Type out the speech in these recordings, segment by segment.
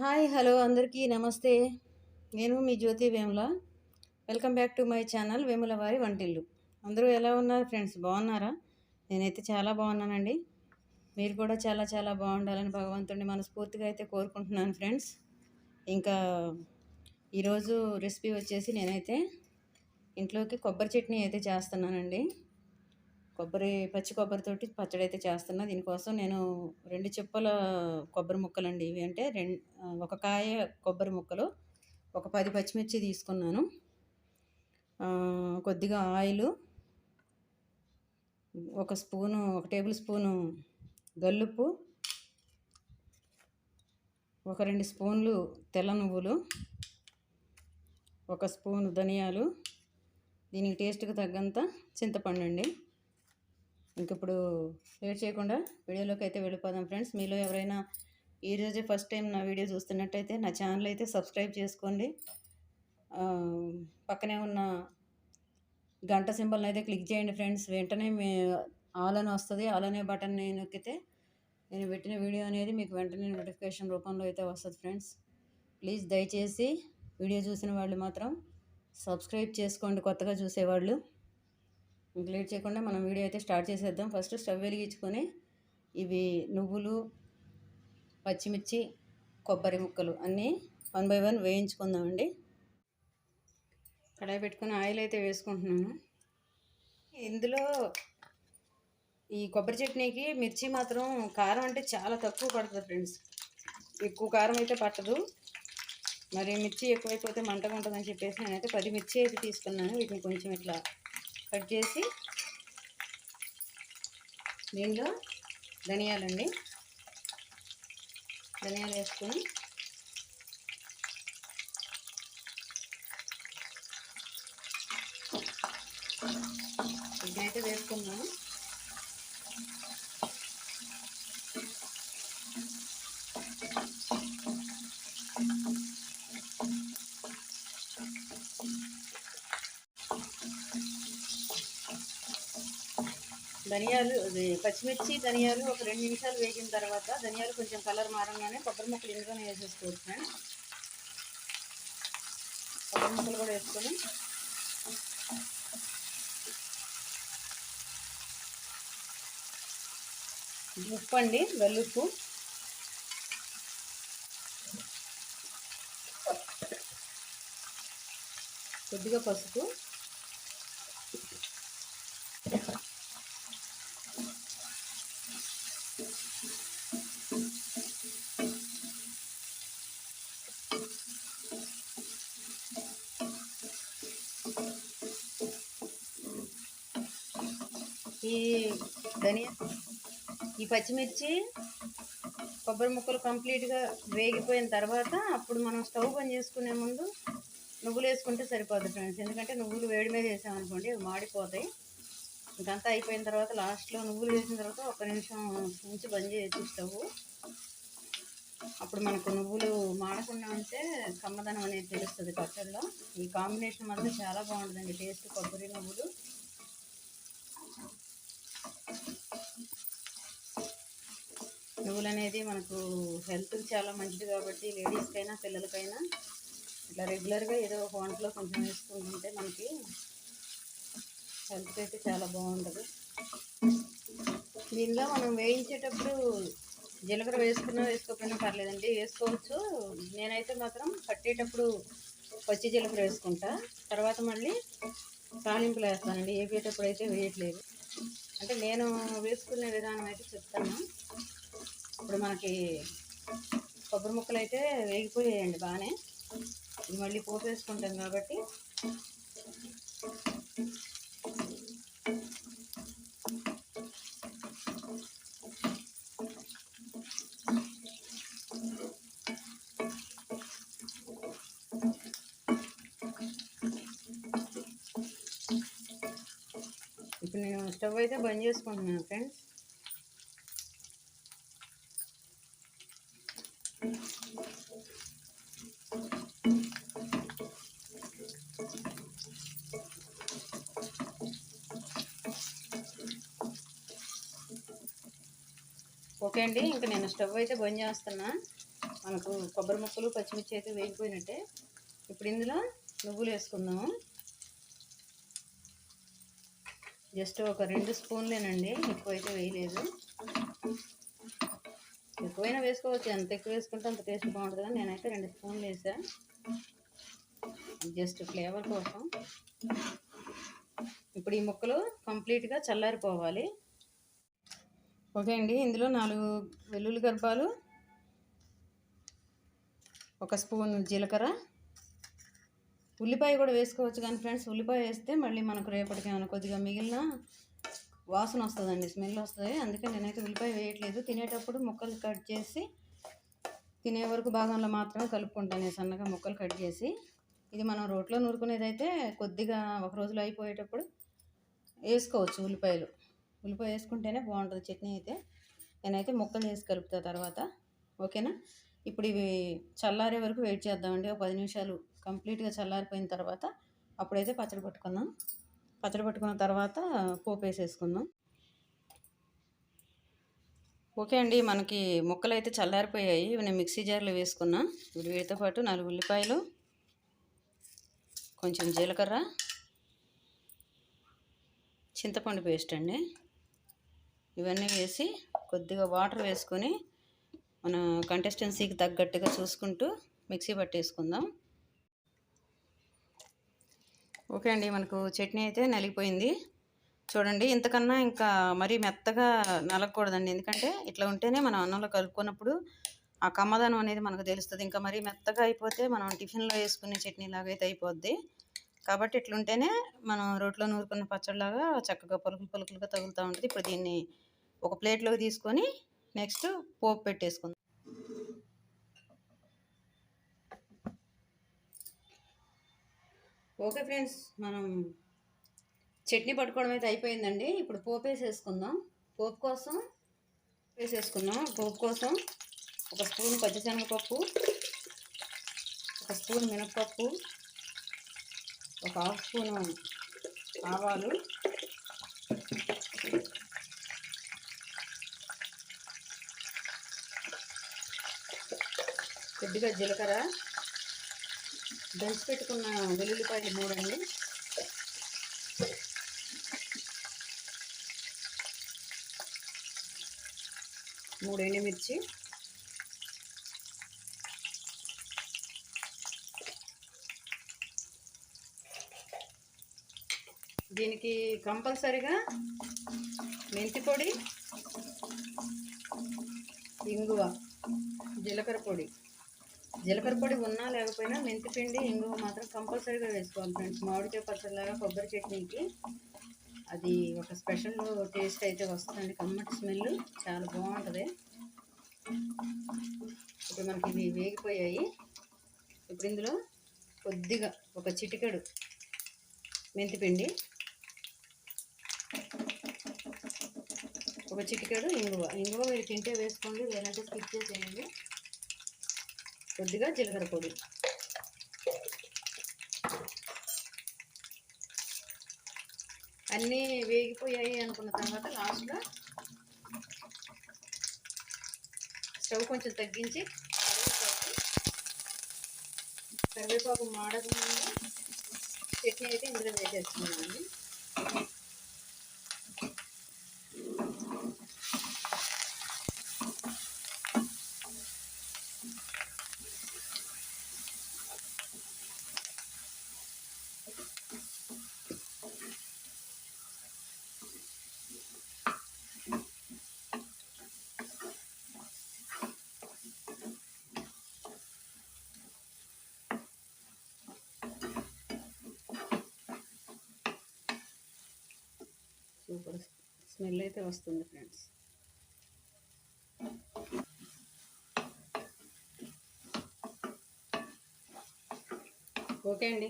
Hi hello అందరికీ నమస్తే. నేను మీ Jyothi Vemula. Welcome back to my channel Vemula వారి వంటిల్లు. అందరూ ఎలా ఉన్నారు ఫ్రెండ్స్? బాగున్నారా? నేనైతే చాలా బాగున్నానండి. మీరు కూడా చాలా చాలా బాగుండాలని భగవంతుడిని మనస్ఫూర్తిగా అయితే కోరుకుంటున్నాను ఫ్రెండ్స్. ఇంకా ఈరోజు రెసిపీ వచ్చేసి నేనైతే ఇంట్లోకి కొబ్బరి చట్నీ అయితే చేస్తున్నానండి. కొబ్బరి పచ్చి కొబ్బరితోటి పచ్చడి అయితే చేస్తున్నా. దీనికోసం నేను రెండు చెప్పల కొబ్బరి ముక్కలు అండి ఇవి. అంటే రెండు ఒక కాయ కొబ్బరి ముక్కలు ఒక పది పచ్చిమిర్చి తీసుకున్నాను. కొద్దిగా ఆయిల్ ఒక స్పూను ఒక టేబుల్ స్పూను గల్లుప్పు ఒక రెండు స్పూన్లు తెల్ల నువ్వులు ఒక స్పూన్ ధనియాలు. దీనికి టేస్ట్కి తగ్గంత చింతపండు అండి. ఇంక ఇప్పుడు లేట్ చేయకుండా వీడియోలోకి అయితే వెళ్ళిపోదాం ఫ్రెండ్స్. మీలో ఎవరైనా ఈరోజే ఫస్ట్ టైం నా వీడియో చూస్తున్నట్టయితే నా ఛానల్ అయితే సబ్స్క్రైబ్ చేసుకోండి. పక్కనే ఉన్న గంట సింబల్ని అయితే క్లిక్ చేయండి ఫ్రెండ్స్. వెంటనే మీ ఆల్ అని వస్తుంది. ఆల్ అనే బటన్ నొక్కితే నేను పెట్టిన వీడియో అనేది మీకు వెంటనే నోటిఫికేషన్ రూపంలో అయితే వస్తుంది ఫ్రెండ్స్. ప్లీజ్ దయచేసి వీడియో చూసిన వాళ్ళు మాత్రం సబ్స్క్రైబ్ చేసుకోండి కొత్తగా చూసేవాళ్ళు. ఇంక లేట్ చేయకుండా మనం వీడియో అయితే స్టార్ట్ చేసేద్దాం. ఫస్ట్ స్టవ్ వెలిగించుకొని ఇవి నువ్వులు పచ్చిమిర్చి కొబ్బరి ముక్కలు అన్నీ వన్ బై వన్ వేయించుకుందామండి. కడాయి పెట్టుకుని ఆయిల్ అయితే వేసుకుంటున్నాను. ఇందులో ఈ కొబ్బరి చట్నీకి మిర్చి మాత్రం కారం అంటే చాలా తక్కువ పడుతుంది ఫ్రెండ్స్. ఎక్కువ కారం అయితే పట్టదు. మరి మిర్చి ఎక్కువైపోతే మంటగా ఉంటుందని చెప్పేసి నేనైతే పది మిర్చి అయితే తీసుకున్నాను. వీటిని కొంచెం ఇట్లా కట్ చేసి దీనిలో ధనియాలండి. ధనియాలు వేసుకొని ఇదైతే వేసుకున్నాను ధనియాలు పచ్చిమిర్చి ధనియాలు ఒక రెండు నిమిషాలు వేగిన తర్వాత ధనియాలు కొంచెం కలర్ మారంగానే కొబ్బరి ముక్కలు ఇందులోనే వేసేసుకోవచ్చు ఫ్రెండ్స్. కొబ్బరి ముక్కలు కూడా వేసుకొని ఉప్పు అండి వెల్లుప్పు. కొద్దిగా పసుపు ఈ ధనియా ఈ పచ్చిమిర్చి కొబ్బరి ముక్కలు కంప్లీట్గా వేగిపోయిన తర్వాత అప్పుడు మనం స్టవ్ బంద్ చేసుకునే ముందు నువ్వులు వేసుకుంటే సరిపోద్ది ఫ్రెండ్స్. ఎందుకంటే నువ్వులు వేడి మీద వేసామనుకోండి అవి మాడిపోతాయి. ఇంకంతా అయిపోయిన తర్వాత లాస్ట్లో నువ్వులు వేసిన తర్వాత ఒక నిమిషం నుంచి బంద్ చేయొచ్చు స్టవ్. అప్పుడు మనకు నువ్వులు మాడకుండా ఉంటే కమ్మదనం అనేది తెలుస్తుంది పచ్చడిలో ఈ కాంబినేషన్ మాత్రం చాలా బాగుంటుందండి. టేస్ట్ కొబ్బరి నువ్వులు. నువ్వులు అనేది మనకు హెల్త్ చాలా మంచిది కాబట్టి లేడీస్కైనా పిల్లలకైనా ఇట్లా రెగ్యులర్గా ఏదో ఒక వంటలో కొంచెం వేసుకుంటుంటే మనకి హెల్త్ అయితే చాలా బాగుంటుంది. దీనిలో మనం వేయించేటప్పుడు జీలకర్ర వేసుకున్నా వేసుకోకపోయినా పర్లేదండి వేసుకోవచ్చు. నేనైతే మాత్రం కట్టేటప్పుడు పచ్చి జీలకర్ర వేసుకుంటా. తర్వాత మళ్ళీ తాలింపులు వేస్తానండి వేపేటప్పుడు అయితే వేయట్లేదు. అంటే నేను వేసుకునే విధానం అయితే చెప్తాను. ఇప్పుడు మనకి కొబ్బరి ముక్కలు అయితే వేగిపోయాయండి బాగానే. ఇది మళ్ళీ పోపు కాబట్టి. ఇప్పుడు నేను స్టవ్ అయితే బంద్ చేసుకుంటున్నాను ఫ్రెండ్స్. ఓకే అండి. ఇంకా నేను స్టవ్ అయితే బంద్ చేస్తున్నా. మనకు కొబ్బరి ముక్కలు పచ్చిమిర్చి అయితే వేగిపోయినట్టే. ఇప్పుడు ఇందులో నువ్వులు వేసుకుందాము. జస్ట్ ఒక రెండు స్పూన్లేనండి. ఎక్కువైతే వేయలేదు. ఎక్కువైనా వేసుకోవచ్చు. ఎంత ఎక్కువ వేసుకుంటే అంత టేస్ట్ బాగుంటుంది కానీ నేనైతే రెండు స్పూన్లు వేసా. జస్ట్ ఫ్లేవర్ కోసం. ఇప్పుడు ఈ ముక్కలు కంప్లీట్గా చల్లారిపోవాలి. ఓకే అండి. ఇందులో నాలుగు వెల్లుల్లి గర్భాలు ఒక స్పూన్ జీలకర్ర. ఉల్లిపాయ కూడా వేసుకోవచ్చు కానీ ఫ్రెండ్స్ ఉల్లిపాయ వేస్తే మళ్ళీ మనకు రేపటికి ఏమైనా కొద్దిగా మిగిలిన వాసన వస్తుందండి స్మెల్ వస్తుంది. అందుకే నేనైతే ఉల్లిపాయ వేయట్లేదు. తినేటప్పుడు ముక్కలు కట్ చేసి తినే వరకు భాగంలో మాత్రమే కలుపుకుంటాను నేను సన్నగా ముక్కలు కట్ చేసి. ఇది మనం రోట్లో నూరుకునేది అయితే కొద్దిగా ఒక రోజులో అయిపోయేటప్పుడు వేసుకోవచ్చు ఉల్లిపాయలు. ఉల్లిపాయ వేసుకుంటేనే బాగుంటుంది. చట్నీ అయితే నేనైతే ముక్కలు చేసి కలుపుతా తర్వాత. ఓకేనా? ఇప్పుడు ఇవి చల్లారే వరకు వెయిట్ చేద్దామండి. ఒక పది నిమిషాలు కంప్లీట్గా చల్లారిపోయిన తర్వాత అప్పుడైతే పచ్చడి పట్టుకుందాం. పచ్చడి పట్టుకున్న తర్వాత పోపు వేసేసుకుందాం. ఓకే అండి మనకి ముక్కలు అయితే చల్లారిపోయాయి. ఇవి నేను మిక్సీ జార్లో వేసుకున్నా. ఇప్పుడు వీటితో పాటు నాలుగు ఉల్లిపాయలు కొంచెం జీలకర్ర చింతపండు పేస్ట్ అండి. ఇవన్నీ వేసి కొద్దిగా వాటర్ వేసుకొని మన కంటెస్టెన్సీకి తగ్గట్టుగా చూసుకుంటూ మిక్సీ పట్టేసుకుందాం. ఓకే అండి మనకు చట్నీ అయితే నలిగిపోయింది. చూడండి ఇంతకన్నా ఇంకా మరీ మెత్తగా నలగకూడదండి. ఎందుకంటే ఇట్లా ఉంటేనే మనం అన్నంలో కలుపుకున్నప్పుడు ఆ కమ్మదనం అనేది మనకు తెలుస్తుంది. ఇంకా మరీ మెత్తగా అయిపోతే మనం టిఫిన్లో వేసుకునే చట్నీ లాగా అయితే అయిపోద్ది. కాబట్టి ఇట్లుంటేనే మనం రోట్లో నూరుకున్న పచ్చడిలాగా చక్కగా పలుకులు పలుకులుగా తగులుతూ ఉంటుంది. ఇప్పుడు దీన్ని ఒక ప్లేట్లోకి తీసుకొని నెక్స్ట్ పోపు పెట్టేసుకుందాం. ఓకే ఫ్రెండ్స్ మనం చట్నీ పట్టుకోవడం అయితే అయిపోయిందండి. ఇప్పుడు పోపు వేసేసుకుందాం. పోపు కోసం వేసేసుకుందాం. పోపు కోసం ఒక స్పూన్ పచ్చిశనగపప్పు ఒక స్పూన్ మినప్పప్పు ఒక హాఫ్ స్పూన్ ఆవాలు. కొద్దిగా జీలకర్ర. దంచి పెట్టుకున్న వెల్లుల్లిపాయలు మూడండి మూడు ఎండుమిర్చి. దీనికి కంపల్సరిగా మెంతి పొడి ఇంగువ జీలకర్ర పొడి. జీలకర్ర పొడి ఉన్నా లేకపోయినా మెంతి పిండి ఇంగువ మాత్రం కంపల్సరీగా వేసుకోవాలి ఫ్రెండ్స్. మామిడికాయ పచ్చడిలాగా కొబ్బరి చట్నీకి అది ఒక స్పెషల్ టేస్ట్ అయితే వస్తుందండి. కమ్మటి స్మెల్ చాలా బాగుంటుంది. ఇప్పుడు మనకి ఇవి వేగిపోయాయి. ఇప్పుడు ఇందులో కొద్దిగా ఒక చిటికెడు మెంతిపిండి ఒక చిటికెడు ఇంగువ. ఇంగువ మీరు తింటే వేసుకోండి లేదంటే స్కిప్ చేసేయండి. కొద్దిగా జీలకర్ర పొడి. అన్నీ వేగిపోయాయి అనుకున్న తర్వాత లాస్ట్లో స్టవ్ కొంచెం తగ్గించి కరివేపాకు. కరివేపాకు మాడకముందు చట్నీ అయితే ఇందులో వేసేస్తున్నామండి సూపర్. స్మెల్ అయితే వస్తుంది ఫ్రెండ్స్. ఓకే అండి.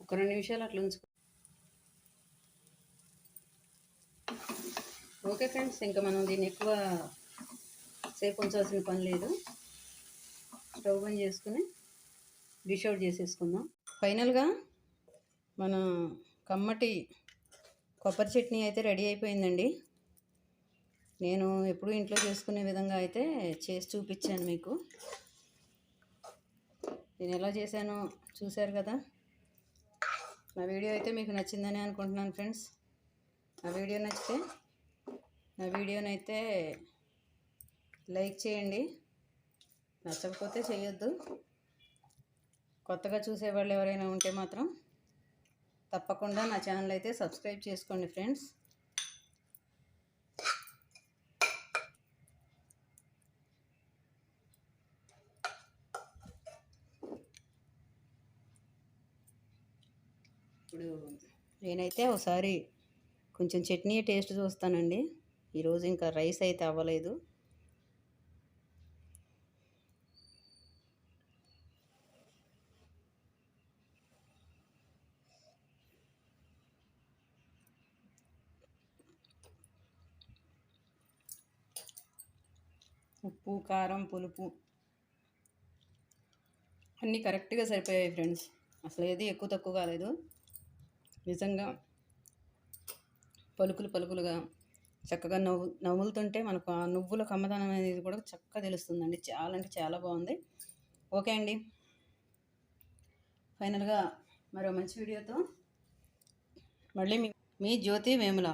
ఒక రెండు నిమిషాలు అట్లా ఉంచుకో ఓకే ఫ్రెండ్స్ ఇంకా మనం దీన్ని ఎక్కువ సేపు ఉంచాల్సిన పని లేదు. స్టవ్ బంద్ చేసుకుని డిష్ అవుట్ చేసేసుకుందాం. ఫైనల్గా మన కమ్మటి కొబ్బరి చట్నీ అయితే రెడీ అయిపోయిందండి. నేను ఎప్పుడూ ఇంట్లో చేసుకునే విధంగా అయితే చేసి చూపించాను మీకు. నేను ఎలా చేశానో చూశారు కదా? నా వీడియో అయితే మీకు నచ్చిందని అనుకుంటున్నాను ఫ్రెండ్స్. నా వీడియో నచ్చితే నా వీడియోని అయితే లైక్ చేయండి. నచ్చకపోతే చేయొద్దు. కొత్తగా చూసేవాళ్ళు ఎవరైనా ఉంటే మాత్రం తప్పకుండా నా ఛానల్ అయితే సబ్స్క్రైబ్ చేసుకోండి ఫ్రెండ్స్. ఇప్పుడు నేనైతే ఒకసారి కొంచెం చట్నీ టేస్ట్ చూస్తానండి. ఈరోజు ఇంకా రైస్ అయితే అవ్వలేదు. ఉప్పు కారం పులుపు. అన్నీ కరెక్ట్గా సరిపోయాయి ఫ్రెండ్స్. అసలు ఏది ఎక్కువ తక్కువ కాలేదు. నిజంగా పలుకులు పలుకులుగా చక్కగా నవ్వు నవ్వులుతుంటే మనకు ఆ నువ్వుల కమ్మదనం అనేది కూడా చక్కగా తెలుస్తుందండి. చాలా అంటే చాలా బాగుంది. ఓకే అండి. ఫైనల్గా మరో మంచి వీడియోతో మళ్ళీ మీ మీ జ్యోతి వేముల